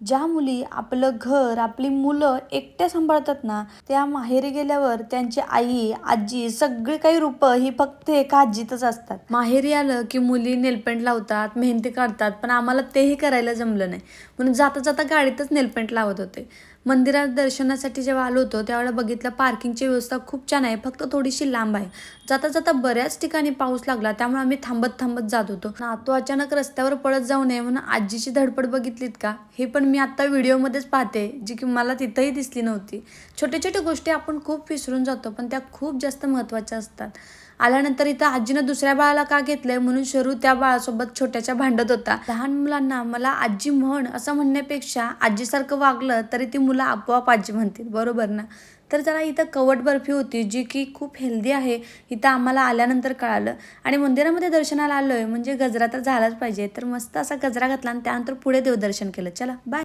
ज्या मुली आपलं घर आपली मुलं एकट्या सांभाळतात ना त्या माहेरी गेल्यावर त्यांची आई आजी सगळी काही रूपं ही फक्त एका आजीतच असतात. माहेरी आलं की मुली नेलपेंट लावतात मेहंदी काढतात पण आम्हाला तेही करायला जमलं नाही. म्हणून जाता जाता गाडीतच नेलपेंट लावत होते. मंदिरात दर्शनासाठी जेव्हा आलो होतो त्यावेळेला बघितलं पार्किंगची व्यवस्था खूप छान आहे फक्त थोडीशी लांब आहे. जाता जाता बऱ्याच ठिकाणी पाऊस लागला त्यामुळे आम्ही थांबत थांबत जात होतो. नातू अचानक रस्त्यावर पळत जाऊ नये म्हणून आजीची धडपड बघितलीत का? हे पण मी आत्ता व्हिडिओमध्येच पाहते जी की मला तिथंही दिसली नव्हती. छोट्या छोट्या गोष्टी आपण खूप विसरून जातो पण त्या खूप जास्त महत्त्वाच्या असतात. आल्यानंतर इथं आजीनं दुसऱ्या बाळाला का घेतलंय म्हणून शरू त्या बाळासोबत छोट्याच्या भांडत होता. लहान मुलांना मला आजी म्हण असं म्हणण्यापेक्षा आजीसारखं वागलं तरी ती मुलं आपोआप आजी म्हणतील बरोबर ना? तर जरा इथं कवट बर्फी होती जी की खूप हेल्दी आहे इथं आम्हाला आल्यानंतर कळालं. आणि मंदिरामध्ये दर्शनाला आलोय म्हणजे गजरा तर झालाच पाहिजे तर मस्त असा गजरा घातला आणि त्यानंतर पुढे देवदर्शन केलं. चला बाय